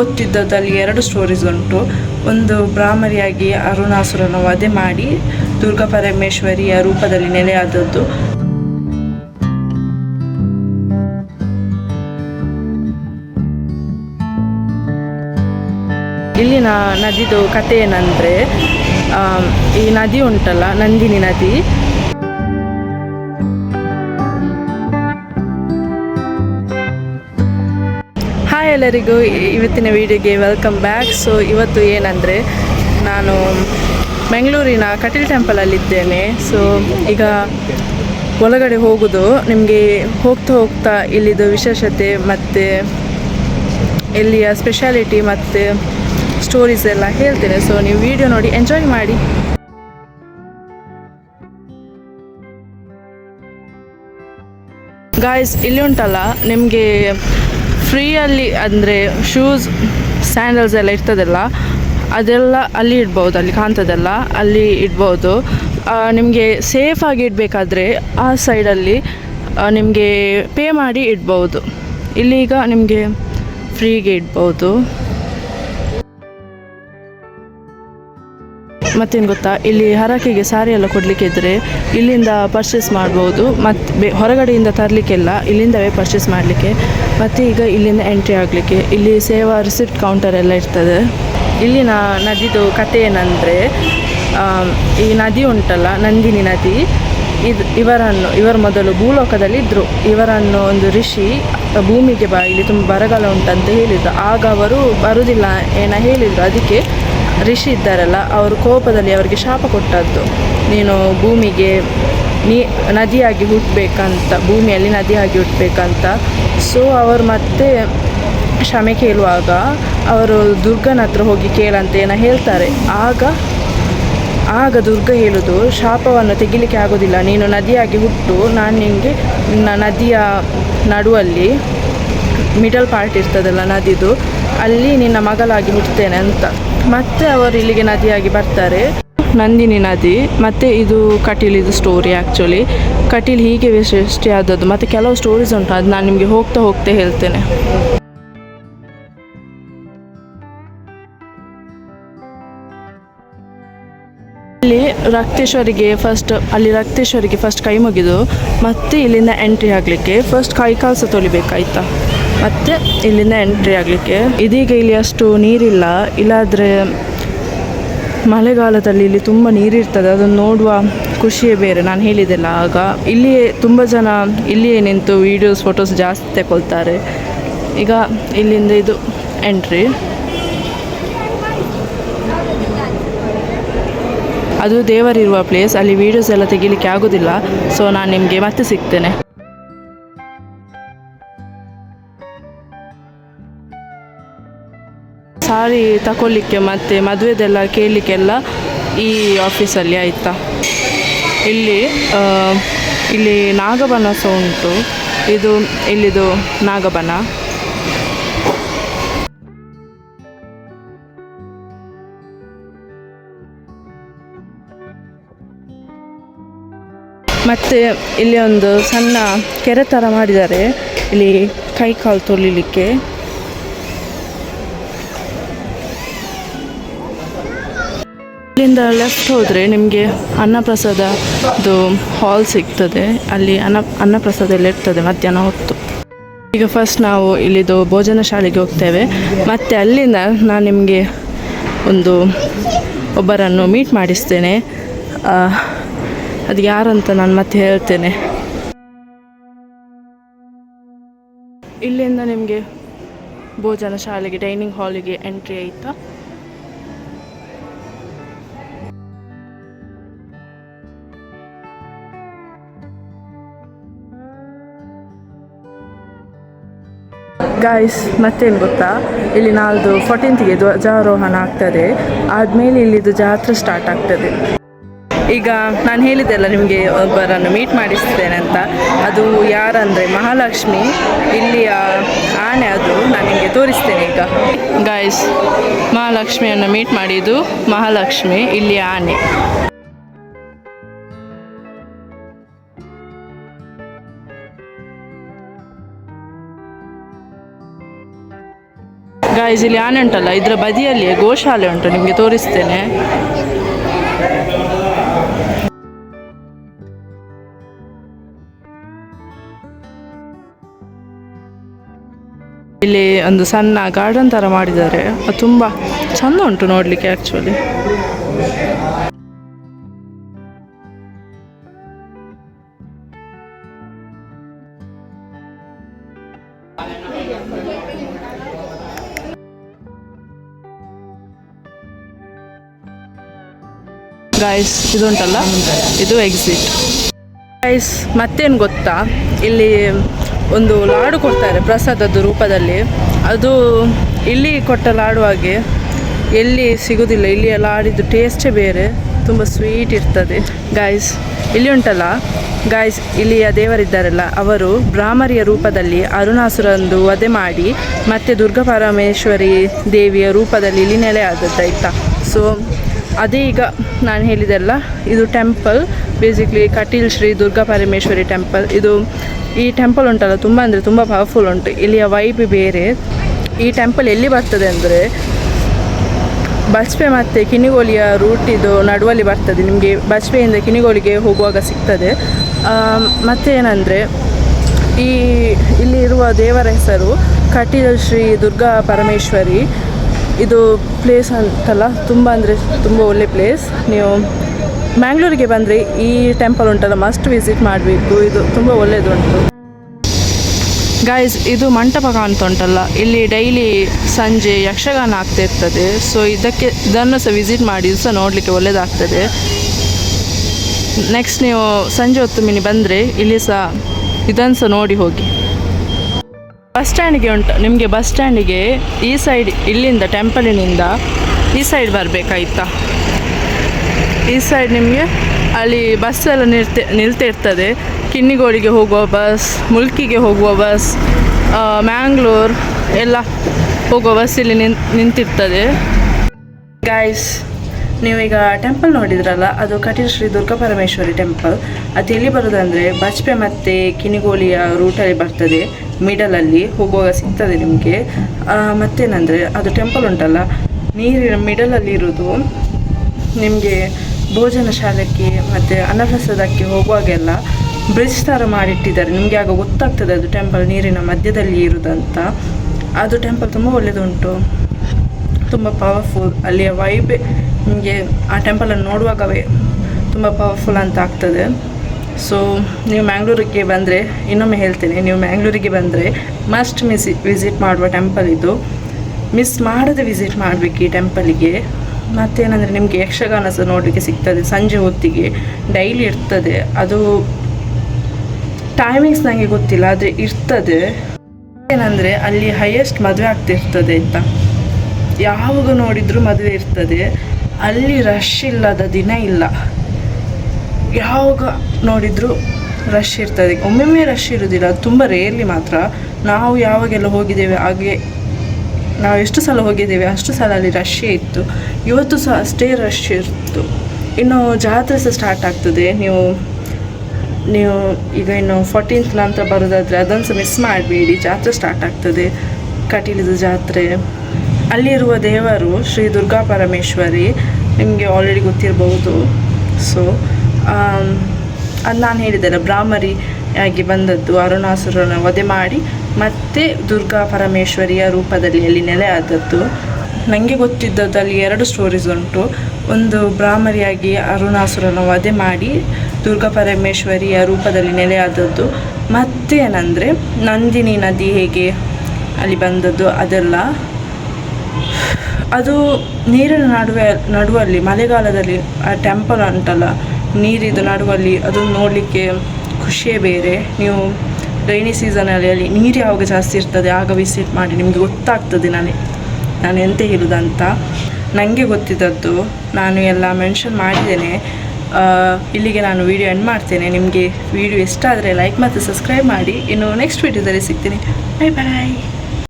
ಗೊತ್ತಿದ್ದದಲ್ಲಿ ಎರಡು ಸ್ಟೋರೀಸ್ ಉಂಟು. ಒಂದು ಬ್ರಾಹ್ಮರಿಯಾಗಿ ಅರುಣಾಸುರನ ವಧೆ ಮಾಡಿ ದುರ್ಗಾ ಪರಮೇಶ್ವರಿಯ ರೂಪದಲ್ಲಿ ನೆಲೆಯಾದದ್ದು. ಇಲ್ಲಿನ ನದಿದು ಕಥೆ ಏನಂದರೆ ಈ ನದಿ ಉಂಟಲ್ಲ, ನಂದಿನಿ ನದಿ. ಎಲ್ಲರಿಗೂ ಇವತ್ತಿನ ವಿಡಿಯೋಗೆ ವೆಲ್ಕಮ್ ಬ್ಯಾಕ್ ಸೊ ಇವತ್ತು ಏನಂದರೆ, ನಾನು ಬೆಂಗಳೂರಿನ ಕಟೀಲ್ ಟೆಂಪಲಲ್ಲಿದ್ದೇನೆ ಸೊ ಈಗ ಒಳಗಡೆ ಹೋಗೋದು, ನಿಮಗೆ ಹೋಗ್ತಾ ಹೋಗ್ತಾ ಇಲ್ಲಿದು ವಿಶೇಷತೆ ಮತ್ತು ಇಲ್ಲಿಯ ಸ್ಪೆಷಾಲಿಟಿ ಮತ್ತು ಸ್ಟೋರೀಸ್ ಎಲ್ಲ ಹೇಳ್ತೇನೆ. ಸೊ ನೀವು ವಿಡಿಯೋ ನೋಡಿ ಎಂಜಾಯ್ ಮಾಡಿ. ಗಾಯ್ಸ್ ಇಲ್ಲಿ ಉಂಟಲ್ಲ, ನಿಮಗೆ ಫ್ರೀಯಲ್ಲಿ ಅಂದರೆ ಶೂಸ್ ಸ್ಯಾಂಡಲ್ಸ್ ಎಲ್ಲ ಇರ್ತದಲ್ಲ, ಅದೆಲ್ಲ ಅಲ್ಲಿ ಇಡ್ಬೋದು, ಅಲ್ಲಿ ಕಾಣ್ತದಲ್ಲ, ಅಲ್ಲಿ ಇಡ್ಬೋದು. ನಿಮಗೆ ಸೇಫಾಗಿ ಇಡಬೇಕಾದ್ರೆ ಆ ಸೈಡಲ್ಲಿ ನಿಮಗೆ ಪೇ ಮಾಡಿ ಇಡ್ಬೋದು. ಇಲ್ಲೀಗ ನಿಮಗೆ ಫ್ರೀಗೆ ಇಡ್ಬೋದು. ಮತ್ತೇನು ಗೊತ್ತಾ? ಇಲ್ಲಿ ಹರಕೆಗೆ ಸಾರಿ ಎಲ್ಲ ಕೊಡಲಿಕ್ಕೆ ಇದ್ದರೆ ಇಲ್ಲಿಂದ ಪರ್ಚೇಸ್ ಮಾಡ್ಬೋದು, ಮತ್ತು ಬೆ, ಹೊರಗಡೆಯಿಂದ ತರಲಿಕ್ಕೆಲ್ಲ ಇಲ್ಲಿಂದವೇ ಪರ್ಚೇಸ್ ಮಾಡಲಿಕ್ಕೆ ಮತ್ತು ಈಗ ಇಲ್ಲಿಂದ ಎಂಟ್ರಿ ಆಗಲಿಕ್ಕೆ. ಇಲ್ಲಿ ಸೇವಾ ರಿಸಿಪ್ಟ್ ಕೌಂಟರ್ ಎಲ್ಲ ಇರ್ತದೆ. ಇಲ್ಲಿನ ನದಿದು ಕಥೆ ಏನಂದರೆ ಈ ನದಿ ಉಂಟಲ್ಲ, ನಂದಿನಿ ನದಿ. ಇದು, ಇವರನ್ನು, ಇವರ ಮೊದಲು ಭೂಲೋಕದಲ್ಲಿ ಇದ್ದರು ಇವರನ್ನು ಒಂದು ಋಷಿ ಭೂಮಿಗೆ ಬಾ, ಇಲ್ಲಿ ತುಂಬ ಬರಗಾಲ ಉಂಟಂತ ಹೇಳಿದ್ರು. ಆಗ ಅವರು ಬರುವುದಿಲ್ಲ ಏನ ಹೇಳಿದರು. ಅದಕ್ಕೆ ಋಷಿ ಇದ್ದಾರಲ್ಲ, ಅವರು ಕೋಪದಲ್ಲಿ ಅವರಿಗೆ ಶಾಪ ಕೊಟ್ಟದ್ದು. ನೀನು ಭೂಮಿಗೆ ನೀ, ನದಿಯಾಗಿ ಹುಟ್ಟಬೇಕಂತ ಭೂಮಿಯಲ್ಲಿ ನದಿಯಾಗಿ ಹುಟ್ಟಬೇಕಂತ ಸೊ ಅವರು ಮತ್ತೆ ಕ್ಷಮೆ ಕೇಳುವಾಗ ಅವರು ದುರ್ಗನ ಹತ್ರ ಹೋಗಿ ಕೇಳಂತ ಏನೋ ಹೇಳ್ತಾರೆ. ಆಗ ಆಗ ದುರ್ಗ ಹೇಳುದು, ಶಾಪವನ್ನು ತೆಗಿಲಿಕ್ಕೆ ಆಗೋದಿಲ್ಲ. ನೀನು ನದಿಯಾಗಿ ಹುಟ್ಟು, ನಾನು ನಿಮಗೆ ನದಿಯ ನಡುವಲ್ಲಿ ಮಿಡಲ್ ಪಾರ್ಟ್ ಇರ್ತದಲ್ಲ ನದಿದು, ಅಲ್ಲಿ ನಿನ್ನ ಮಗಳಾಗಿ ಹುಟ್ಟುತ್ತೇನೆ ಅಂತ. ಮತ್ತೆ ಅವರು ಇಲ್ಲಿಗೆ ನದಿಯಾಗಿ ಬರ್ತಾರೆ. ನಂದಿನಿ ನದಿ, ಮತ್ತು ಇದು ಕಟೀಲ್ ಇದು ಸ್ಟೋರಿ ಆ್ಯಕ್ಚುಲಿ ಕಟೀಲ್ ಹೀಗೆ ಸೃಷ್ಟಿ ಆದದ್ದು ಮತ್ತು ಕೆಲವು ಸ್ಟೋರೀಸ್ ಉಂಟು ಅದು ನಾನು ನಿಮಗೆ ಹೋಗ್ತಾ ಹೋಗ್ತಾ ಹೇಳ್ತೇನೆ. ಇಲ್ಲಿ ರಕ್ತೇಶ್ವರಿಗೆ ಫಸ್ಟ್ ಅಲ್ಲಿ ರಕ್ತೇಶ್ವರಿಗೆ ಫಸ್ಟ್ ಕೈ ಮುಗಿದು, ಮತ್ತೆ ಇಲ್ಲಿಂದ ಎಂಟ್ರಿ ಆಗಲಿಕ್ಕೆ ಫಸ್ಟ್ ಕೈ ಕಾಲು ಸಹ ತೊಳಿಬೇಕಾಯ್ತಾ? ಮತ್ತೆ ಇಲ್ಲಿಂದ ಎಂಟ್ರಿ ಆಗಲಿಕ್ಕೆ. ಇದೀಗ ಇಲ್ಲಿ ಅಷ್ಟು ನೀರಿಲ್ಲ, ಇಲ್ಲಾದರೆ ಮಳೆಗಾಲದಲ್ಲಿ ಇಲ್ಲಿ ತುಂಬ ನೀರಿರ್ತದೆ. ಅದನ್ನು ನೋಡುವ ಖುಷಿಯೇ ಬೇರೆ. ನಾನು ಹೇಳಿದೆಲ್ಲ ಆಗ ಇಲ್ಲಿಯೇ ತುಂಬ ಜನ ಇಲ್ಲಿಯೇ ನಿಂತು ವೀಡಿಯೋಸ್ ಫೋಟೋಸ್ ಜಾಸ್ತಿ ತಗೊಳ್ತಾರೆ ಈಗ ಇಲ್ಲಿಂದ ಇದು ಎಂಟ್ರಿ ಅದು ದೇವರಿರುವ ಪ್ಲೇಸ್ ಅಲ್ಲಿ ವೀಡಿಯೋಸ್ ಎಲ್ಲ ತೆಗಿಲಿಕ್ಕೆ ಆಗೋದಿಲ್ಲ. ಸೊ ನಾನು ನಿಮಗೆ ಮತ್ತೆ ಸಿಗ್ತೇನೆ. ಸಾರಿ ತಗೊಳ್ಳಿಕ್ಕೆ ಮತ್ತು ಮದುವೆದೆಲ್ಲ ಕೇಳಲಿಕ್ಕೆಲ್ಲ ಈ ಆಫೀಸಲ್ಲಿ ಆಯಿತಾ? ಇಲ್ಲಿ ಇಲ್ಲಿ ನಾಗಬನ ಸಹ ಉಂಟು. ಇದು ಇಲ್ಲಿದು ನಾಗಬನ. ಮತ್ತು ಇಲ್ಲಿ ಒಂದು ಸಣ್ಣ ಕೆರೆ ಥರ ಮಾಡಿದ್ದಾರೆ. ಇಲ್ಲಿ ಕೈ ಕಾಲು ತೊಳಿಲಿಕ್ಕೆ. ಇಲ್ಲಿಂದ ಲೆಫ್ಟ್ ಹೋದರೆ ನಿಮಗೆ ಅನ್ನಪ್ರಸಾದದು ಹಾಲ್ ಸಿಗ್ತದೆ. ಅಲ್ಲಿ ಅನ್ನ ಅನ್ನಪ್ರಸಾದ ಎಲ್ಲ ಇರ್ತದೆ ಮಧ್ಯಾಹ್ನ ಹೊತ್ತು. ಈಗ ಫಸ್ಟ್ ನಾವು ಇಲ್ಲಿದು ಭೋಜನ ಶಾಲೆಗೆ ಹೋಗ್ತೇವೆ. ಮತ್ತು ಅಲ್ಲಿಂದ ನಾನು ನಿಮಗೆ ಒಂದು ಒಬ್ಬರನ್ನು ಮೀಟ್ ಮಾಡಿಸ್ತೇನೆ. ಅದು ಯಾರಂತ ನಾನು ಮತ್ತೆ ಹೇಳ್ತೇನೆ. ಇಲ್ಲಿಂದ ನಿಮಗೆ ಭೋಜನ ಶಾಲೆಗೆ ಡೈನಿಂಗ್ ಹಾಲಿಗೆ ಎಂಟ್ರಿ ಆಯಿತಾ? ಗಾಯ್ಸ್ ಮತ್ತೇನು ಗೊತ್ತಾ? ಇಲ್ಲಿ ನಾಳ್ದು ಫೋರ್ಟೀನ್ತ್ಗೆ ಧ್ವಜಾರೋಹಣ ಆಗ್ತದೆ. ಆದಮೇಲೆ ಇಲ್ಲಿದು ಜಾತ್ರೆ ಸ್ಟಾರ್ಟ್ ಆಗ್ತದೆ. ಈಗ ನಾನು ಹೇಳಿದ್ದೆಲ್ಲ ನಿಮಗೆ ಒಬ್ಬರನ್ನು ಮೀಟ್ ಮಾಡಿಸ್ತೇನೆ ಅಂತ. ಅದು ಯಾರಂದರೆ ಮಹಾಲಕ್ಷ್ಮಿ. ಇಲ್ಲಿಯ ಆನೆ ಅದು ನಾನು ನಿಮಗೆ ತೋರಿಸ್ತೇನೆ ಈಗ. ಗಾಯ್ಸ್ ಮಹಾಲಕ್ಷ್ಮಿಯನ್ನು ಮೀಟ್ ಮಾಡಿದ್ದು ಮಹಾಲಕ್ಷ್ಮಿ, ಇಲ್ಲಿಯ ಆನೆ. ಗೈಸ್ ಇಲ್ಲಿ ಆನೆ ಉಂಟಲ್ಲ, ಇದರ ಬದಿಯಲ್ಲಿ ಗೋಶಾಲೆ ಉಂಟು, ನಿಮಗೆ ತೋರಿಸ್ತೇನೆ. ಇಲ್ಲಿ ಒಂದು ಸಣ್ಣ ಗಾರ್ಡನ್ ಥರ ಮಾಡಿದ್ದಾರೆ. ಅದು ತುಂಬ ಚಂದ ಉಂಟು ನೋಡಲಿಕ್ಕೆ ಆ್ಯಕ್ಚುಲಿ ಗಾಯ್ಸ್ ಇದುಂಟಲ್ಲ? ಇದು ಎಕ್ಸಿಟ್ ಗೈಸ್ ಮತ್ತೇನು ಗೊತ್ತಾ? ಇಲ್ಲಿ ಒಂದು ಲಾಡು ಕೊಡ್ತಾರೆ ಪ್ರಸಾದದ ರೂಪದಲ್ಲಿ. ಅದು ಇಲ್ಲಿ ಕೊಟ್ಟ ಲಾಡು ಹಾಗೆ ಎಲ್ಲಿ ಸಿಗೋದಿಲ್ಲ. ಇಲ್ಲಿ ಲಾಡಿದ್ದು ಟೇಸ್ಟೇ ಬೇರೆ. ತುಂಬ ಸ್ವೀಟ್ ಇರ್ತದೆ. ಗಾಯ್ಸ್ ಇಲ್ಲಿ ಉಂಟಲ್ಲ? ಗಾಯ್ಸ್ ಇಲ್ಲಿಯ ದೇವರಿದ್ದಾರಲ್ಲ, ಅವರು ಬ್ರಾಹ್ಮರಿಯ ರೂಪದಲ್ಲಿ ಅರುಣಾಸುರಂದು ವಧೆ ಮಾಡಿ ಮತ್ತೆ ದುರ್ಗಾ ಪರಮೇಶ್ವರಿ ದೇವಿಯ ರೂಪದಲ್ಲಿ ಇಲ್ಲಿ ನೆಲೆ ಆದದ್ದಾಯ್ತಾ? ಸೊ ಅದೇ ಈಗ ನಾನು ಹೇಳಿದೆಲ್ಲ ಇದು temple basically Kateel Shri Durga Parameshwari temple ಇದು ಈ ಟೆಂಪಲ್ ಉಂಟಲ್ಲ, ತುಂಬ ಅಂದರೆ ತುಂಬ ಪವರ್ಫುಲ್ ಉಂಟು. ಇಲ್ಲಿಯ ವೈಬ್ ಬೇರೆ. ಈ ಟೆಂಪಲ್ ಎಲ್ಲಿ ಬರ್ತದೆ ಅಂದರೆ ಬಸ್ಪೆ ಮತ್ತು ಕಿನಿಗೋಲಿಯ ರೂಟ್ ಇದು ನಡುವಲ್ಲಿ ಬರ್ತದೆ. ನಿಮಗೆ ಬಸ್ಪೆಯಿಂದ ಕಿನಿಗೋಲಿಗೆ ಹೋಗುವಾಗ ಸಿಗ್ತದೆ. ಮತ್ತು ಏನಂದರೆ ಈ ಇಲ್ಲಿರುವ ದೇವರ ಹೆಸರು ಕಟೀಲ್ ಶ್ರೀ ದುರ್ಗಾ ಪರಮೇಶ್ವರಿ. ಇದು ಪ್ಲೇಸ್ ಅಂತಲ್ಲ, ತುಂಬ ಅಂದರೆ ತುಂಬ ಒಳ್ಳೆ ಪ್ಲೇಸ್ ನೀವು ಮ್ಯಾಂಗ್ಳೂರಿಗೆ ಬಂದರೆ ಈ ಟೆಂಪಲ್ ಉಂಟಲ್ಲ ಮಸ್ಟ್ ವಿಸಿಟ್ ಮಾಡಬೇಕು ಇದು ತುಂಬ ಒಳ್ಳೆಯದುಂಟು ಗಾಯ್ಸ್ ಇದು ಮಂಟಪ ಕಾಣ್ತಾ ಉಂಟಲ್ಲ, ಇಲ್ಲಿ ಡೈಲಿ ಸಂಜೆ ಯಕ್ಷಗಾನ ಆಗ್ತಾ ಇರ್ತದೆ. ಸೊ ಇದಕ್ಕೆ, ಇದನ್ನು ಸಹ ವಿಸಿಟ್ ಮಾಡಿ ಸಹ ನೋಡಲಿಕ್ಕೆ ಒಳ್ಳೆಯದಾಗ್ತದೆ ನೆಕ್ಸ್ಟ್ ನೀವು ಸಂಜೆ ಹೊತ್ತು ಮಿನಿ ಬಂದರೆ, ಇಲ್ಲಿ ಸಹ ಇದನ್ನು ಸಹ ನೋಡಿ ಹೋಗಿ. ಬಸ್ ಸ್ಟ್ಯಾಂಡಿಗೆ ಉಂಟು. ನಿಮಗೆ ಬಸ್ ಸ್ಟ್ಯಾಂಡಿಗೆ ಈ ಸೈಡ್ ಇಲ್ಲಿಂದ ಟೆಂಪಲಿನಿಂದ ಈ ಸೈಡ್ ಬರಬೇಕಾಯ್ತಾ? ಈ ಸೈಡ್ ನಿಮಗೆ ಅಲ್ಲಿ ಬಸ್ ಎಲ್ಲ ನಿಲ್ತೆ, ನಿಲ್ತಿರ್ತದೆ. ಕಿನ್ನಿಗೋಳಿಗೆ ಹೋಗುವ ಬಸ್ ಮುಲ್ಕಿಗೆ ಹೋಗುವ ಬಸ್ ಮ್ಯಾಂಗ್ಳೂರ್ ಎಲ್ಲ ಹೋಗುವ ಬಸ್ ಇಲ್ಲಿ ನಿಂತಿರ್ತದೆ. ಗಾಯ್ಸ್ ನೀವೀಗ ಟೆಂಪಲ್ ನೋಡಿದ್ರಲ್ಲ, ಅದು ಕಟೀಲ್ ಶ್ರೀ ದುರ್ಗಾ ಪರಮೇಶ್ವರಿ ಟೆಂಪಲ್ ಅದು ಎಲ್ಲಿ ಬರೋದಂದರೆ ಬಜ್ಪೆ ಮತ್ತು ಕಿನಿಗೋಳಿಯ ರೂಟಲ್ಲಿ ಬರ್ತದೆ. ಮಿಡಲಲ್ಲಿ ಹೋಗುವಾಗ ಸಿಗ್ತದೆ ನಿಮಗೆ. ಮತ್ತೇನಂದರೆ, ಅದು ಟೆಂಪಲ್ ಉಂಟಲ್ಲ, ನೀರಿನ ಮಿಡಲಲ್ಲಿ ಇರೋದು, ನಿಮಗೆ ಭೋಜನ ಶಾಲೆಗೆ ಮತ್ತು ಅನ್ನಪ್ರಸಾದಕ್ಕೆ ಹೋಗುವಾಗೆಲ್ಲ ಬ್ರಿಡ್ಜ್ ಥರ ಮಾಡಿಟ್ಟಿದ್ದಾರೆ. ನಿಮಗೆ ಆಗ ಗೊತ್ತಾಗ್ತದೆ ಅದು ಟೆಂಪಲ್ ನೀರಿನ ಮಧ್ಯದಲ್ಲಿ ಇರುವುದಂತ ಅದು ಟೆಂಪಲ್ ತುಂಬ ಒಳ್ಳೆಯದುಂಟು ತುಂಬ ಪವರ್ಫುಲ್ ಅಲ್ಲಿಯ ವೈಬೆ ನಿಮಗೆ ಆ ಟೆಂಪಲನ್ನು ನೋಡುವಾಗವೇ ತುಂಬ ಪವರ್ಫುಲ್ ಅಂತ ಆಗ್ತದೆ. ಸೊ ನೀವು ಮ್ಯಾಂಗ್ಳೂರಿಗೆ ಬಂದರೆ, ಇನ್ನೊಮ್ಮೆ ಹೇಳ್ತೀನಿ, ನೀವು ಮ್ಯಾಂಗ್ಳೂರಿಗೆ ಬಂದರೆ ಮಸ್ಟ್ ಮಿಸ್ ವಿಸಿಟ್ ಮಾಡುವ ಟೆಂಪಲ್ ಇದು. ಮಿಸ್ ಮಾಡದೆ ವಿಸಿಟ್ ಮಾಡಬೇಕು ಈ ಟೆಂಪಲಿಗೆ ಮತ್ತೇನಂದರೆ, ನಿಮಗೆ ಯಕ್ಷಗಾನ ಸಹ ನೋಡಲಿಕ್ಕೆ ಸಿಗ್ತದೆ, ಸಂಜೆ ಹೊತ್ತಿಗೆ ಡೈಲಿ ಇರ್ತದೆ. ಅದು ಟೈಮಿಂಗ್ಸ್ ನನಗೆ ಗೊತ್ತಿಲ್ಲ, ಆದರೆ ಇರ್ತದೆ. ಏನಂದರೆ, ಅಲ್ಲಿ ಹೈಯೆಸ್ಟ್ ಮದುವೆ ಆಗ್ತಿರ್ತದೆ ಅಂತ. ಯಾವಾಗ ನೋಡಿದರೂ ಮದುವೆ ಇರ್ತದೆ. ಅಲ್ಲಿ ರಶ್ ಇಲ್ಲದ ದಿನ ಇಲ್ಲ. ಯಾವಾಗ ನೋಡಿದರೂ ರಶ್ ಇರ್ತದೆ. ಒಮ್ಮೊಮ್ಮೆ ರಶ್ ಇರೋದಿಲ್ಲ. ತುಂಬ ರೇರ್ಲಿ ಮಾತ್ರ. ನಾವು ಯಾವಾಗೆಲ್ಲ ಹೋಗಿದ್ದೇವೆ, ಹಾಗೆ ನಾವು ಎಷ್ಟು ಸಲ ಹೋಗಿದ್ದೇವೆ, ಅಷ್ಟು ಸಲ ಅಲ್ಲಿ ರಶ್ಶೇ ಇತ್ತು. ಇವತ್ತು ಸಹ ಅಷ್ಟೇ ರಶ್ ಇತ್ತು ಇನ್ನು ಜಾತ್ರೆ ಸಹ ಸ್ಟಾರ್ಟ್ ಆಗ್ತದೆ. ನೀವು ನೀವು ಈಗ ಇನ್ನು ಫೋರ್ಟೀನ್ತ್ ನಂತರ ಬರೋದಾದರೆ ಅದನ್ನು ಸಹ ಮಿಸ್ ಮಾಡಬೇಡಿ. ಜಾತ್ರೆ ಸ್ಟಾರ್ಟ್ ಆಗ್ತದೆ. ಕಟೀಲಿದ ಜಾತ್ರೆ. ಅಲ್ಲಿರುವ ದೇವರು ಶ್ರೀ ದುರ್ಗಾ ಪರಮೇಶ್ವರಿ ನಿಮಗೆ ಆಲ್ರೆಡಿ ಗೊತ್ತಿರಬಹುದು ಸೊ ಅದು ನಾನು ಹೇಳಿದ್ದೆಲ್ಲ ಬ್ರಾಹ್ಮರಿ ಆಗಿ ಬಂದದ್ದು ಅರುಣಾಸುರನ ವಧೆ ಮಾಡಿ ಮತ್ತೆ ದುರ್ಗಾ ಪರಮೇಶ್ವರಿಯ ರೂಪದಲ್ಲಿ ಅಲ್ಲಿ ನೆಲೆ ಆದದ್ದು. ನನಗೆ ಗೊತ್ತಿದ್ದದ್ದು ಅಲ್ಲಿ ಎರಡು ಸ್ಟೋರೀಸ್ ಉಂಟು. ಒಂದು ಬ್ರಾಹ್ಮರಿಯಾಗಿ ಅರುಣಾಸುರನ ವಧೆ ಮಾಡಿ ದುರ್ಗಾ ಪರಮೇಶ್ವರಿಯ ರೂಪದಲ್ಲಿ ನೆಲೆಯಾದದ್ದು ಮತ್ತೇನಂದರೆ ನಂದಿನಿ ನದಿ ಹೇಗೆ ಅಲ್ಲಿ ಬಂದದ್ದು ಅದೆಲ್ಲ, ಅದು ನೀರಿನ ನಡುವೆ, ನಡುವಲ್ಲಿ ಮಳೆಗಾಲದಲ್ಲಿ ಆ ಟೆಂಪಲ್ ಉಂಟಲ್ಲ ನೀರಿದು ನಡುವಲ್ಲಿ ಅದನ್ನು ನೋಡಲಿಕ್ಕೆ ಖುಷಿಯೇ ಬೇರೆ. ನೀವು ರೈನಿ ಸೀಸನಲ್ಲಿ ಅಲ್ಲಿ ನೀರು ಯಾವಾಗ ಜಾಸ್ತಿ ಇರ್ತದೆ, ಆಗ ವಿಸಿಟ್ ಮಾಡಿ, ನಿಮಗೆ ಗೊತ್ತಾಗ್ತದೆ ನಾನು ನಾನು ಎಂತ ಹೇಳುದಂತ ನನಗೆ ಗೊತ್ತಿದ್ದದ್ದು, ನಾನು ಎಲ್ಲ ಮೆನ್ಷನ್ ಮಾಡಿದ್ದೇನೆ. ಇಲ್ಲಿಗೆ ನಾನು ವಿಡಿಯೋ ಎಂಡ್ ಮಾಡ್ತೇನೆ. ನಿಮಗೆ ವಿಡಿಯೋ ಇಷ್ಟ ಆದರೆ ಲೈಕ್ ಮತ್ತು ಸಬ್ಸ್ಕ್ರೈಬ್ ಮಾಡಿ. ಇನ್ನು ನೆಕ್ಸ್ಟ್ ವಿಡಿಯೋದಲ್ಲಿ ಸಿಗ್ತೀನಿ. ಬಾಯ್ ಬಾಯ್